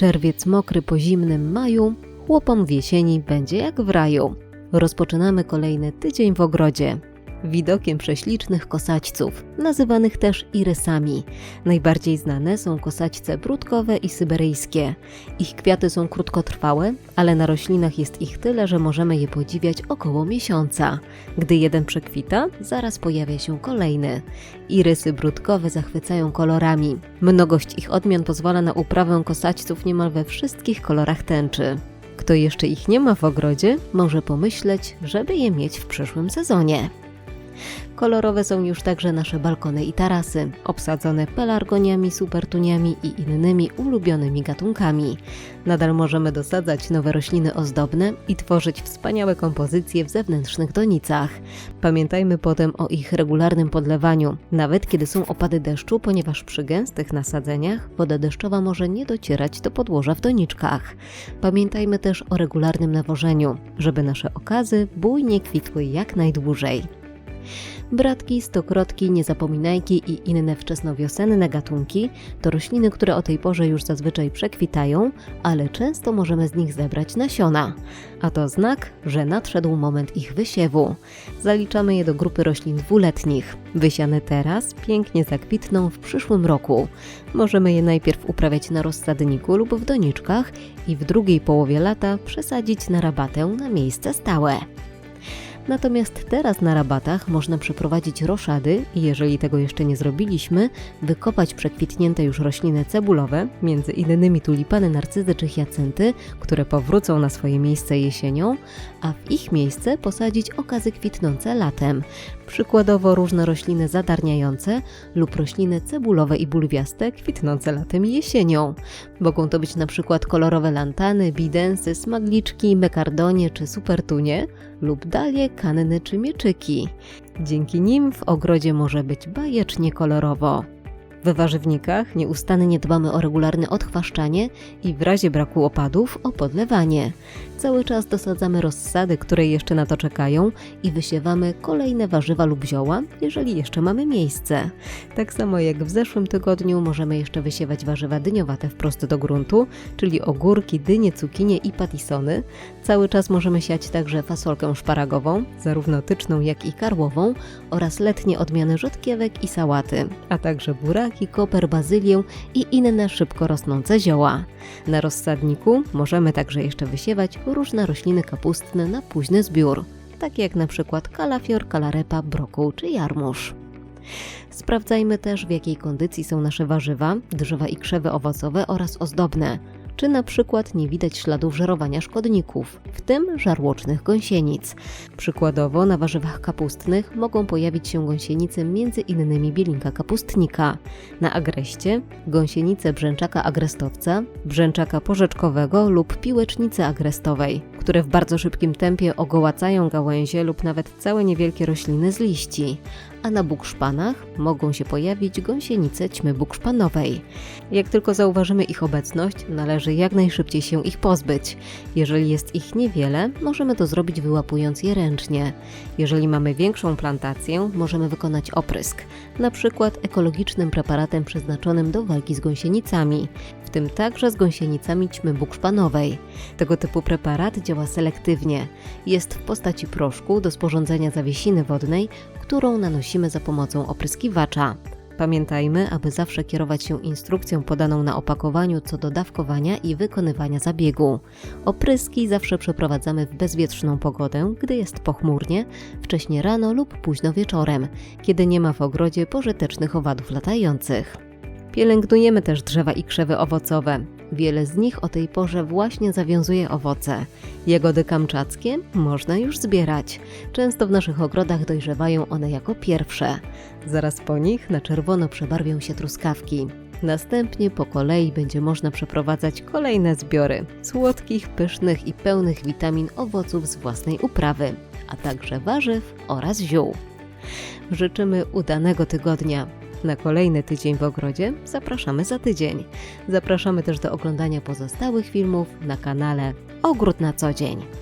Czerwiec mokry po zimnym maju, chłopom w jesieni będzie jak w raju. Rozpoczynamy kolejny tydzień w ogrodzie. Widokiem prześlicznych kosaćców, nazywanych też irysami. Najbardziej znane są kosaćce brudkowe i syberyjskie. Ich kwiaty są krótkotrwałe, ale na roślinach jest ich tyle, że możemy je podziwiać około miesiąca. Gdy jeden przekwita, zaraz pojawia się kolejny. Irysy brudkowe zachwycają kolorami. Mnogość ich odmian pozwala na uprawę kosaćców niemal we wszystkich kolorach tęczy. Kto jeszcze ich nie ma w ogrodzie, może pomyśleć, żeby je mieć w przyszłym sezonie. Kolorowe są już także nasze balkony i tarasy, obsadzone pelargoniami, supertuniami i innymi ulubionymi gatunkami. Nadal możemy dosadzać nowe rośliny ozdobne i tworzyć wspaniałe kompozycje w zewnętrznych donicach. Pamiętajmy potem o ich regularnym podlewaniu, nawet kiedy są opady deszczu, ponieważ przy gęstych nasadzeniach woda deszczowa może nie docierać do podłoża w doniczkach. Pamiętajmy też o regularnym nawożeniu, żeby nasze okazy bujnie kwitły jak najdłużej. Bratki, stokrotki, niezapominajki i inne wczesnowiosenne gatunki to rośliny, które o tej porze już zazwyczaj przekwitają, ale często możemy z nich zebrać nasiona. A to znak, że nadszedł moment ich wysiewu. Zaliczamy je do grupy roślin dwuletnich. Wysiane teraz pięknie zakwitną w przyszłym roku. Możemy je najpierw uprawiać na rozsadniku lub w doniczkach i w drugiej połowie lata przesadzić na rabatę na miejsce stałe. Natomiast teraz na rabatach można przeprowadzić roszady i jeżeli tego jeszcze nie zrobiliśmy, wykopać przekwitnięte już rośliny cebulowe, między innymi tulipany, narcyzy czy hiacynty, które powrócą na swoje miejsce jesienią, a w ich miejsce posadzić okazy kwitnące latem. Przykładowo różne rośliny zadarniające lub rośliny cebulowe i bulwiaste kwitnące latem i jesienią. Mogą to być na przykład kolorowe lantany, bidensy, smadliczki, mekardonie czy supertunie lub dalie, kanny czy mieczyki. Dzięki nim w ogrodzie może być bajecznie kolorowo. We warzywnikach nieustannie dbamy o regularne odchwaszczanie i w razie braku opadów o podlewanie. Cały czas dosadzamy rozsady, które jeszcze na to czekają i wysiewamy kolejne warzywa lub zioła, jeżeli jeszcze mamy miejsce. Tak samo jak w zeszłym tygodniu możemy jeszcze wysiewać warzywa dyniowate wprost do gruntu, czyli ogórki, dynie, cukinie i patisony. Cały czas możemy siać także fasolkę szparagową, zarówno tyczną jak i karłową oraz letnie odmiany rzodkiewek i sałaty, a także buraki, koper, bazylię i inne szybko rosnące zioła. Na rozsadniku możemy także jeszcze wysiewać różne rośliny kapustne na późny zbiór, takie jak przykład kalafior, kalarepa, brokuł czy jarmuż. Sprawdzajmy też, w jakiej kondycji są nasze warzywa, drzewa i krzewy owocowe oraz ozdobne czy na przykład nie widać śladów żerowania szkodników, w tym żarłocznych gąsienic. Przykładowo na warzywach kapustnych mogą pojawić się gąsienice innymi bielinka kapustnika, na agreście gąsienice brzęczaka agrestowca, brzęczaka porzeczkowego lub piłecznicy agrestowej, które w bardzo szybkim tempie ogołacają gałęzie lub nawet całe niewielkie rośliny z liści, a na bukszpanach mogą się pojawić gąsienice ćmy bukszpanowej. Jak tylko zauważymy ich obecność, należy jak najszybciej się ich pozbyć. Jeżeli jest ich niewiele, możemy to zrobić wyłapując je ręcznie. Jeżeli mamy większą plantację, możemy wykonać oprysk, na przykład ekologicznym preparatem przeznaczonym do walki z gąsienicami, w tym także z gąsienicami ćmy bukszpanowej. Tego typu preparat działa selektywnie. Jest w postaci proszku do sporządzenia zawiesiny wodnej, którą nanosimy za pomocą opryskiwacza. Pamiętajmy, aby zawsze kierować się instrukcją podaną na opakowaniu co do dawkowania i wykonywania zabiegu. Opryski zawsze przeprowadzamy w bezwietrzną pogodę, gdy jest pochmurnie, wcześnie rano lub późno wieczorem, kiedy nie ma w ogrodzie pożytecznych owadów latających. Pielęgnujemy też drzewa i krzewy owocowe. Wiele z nich o tej porze właśnie zawiązuje owoce. Jagody kamczackie można już zbierać. Często w naszych ogrodach dojrzewają one jako pierwsze. Zaraz po nich na czerwono przebarwią się truskawki. Następnie po kolei będzie można przeprowadzać kolejne zbiory słodkich, pysznych i pełnych witamin owoców z własnej uprawy, a także warzyw oraz ziół. Życzymy udanego tygodnia. Na kolejny tydzień w ogrodzie zapraszamy za tydzień. Zapraszamy też do oglądania pozostałych filmów na kanale Ogród na co dzień.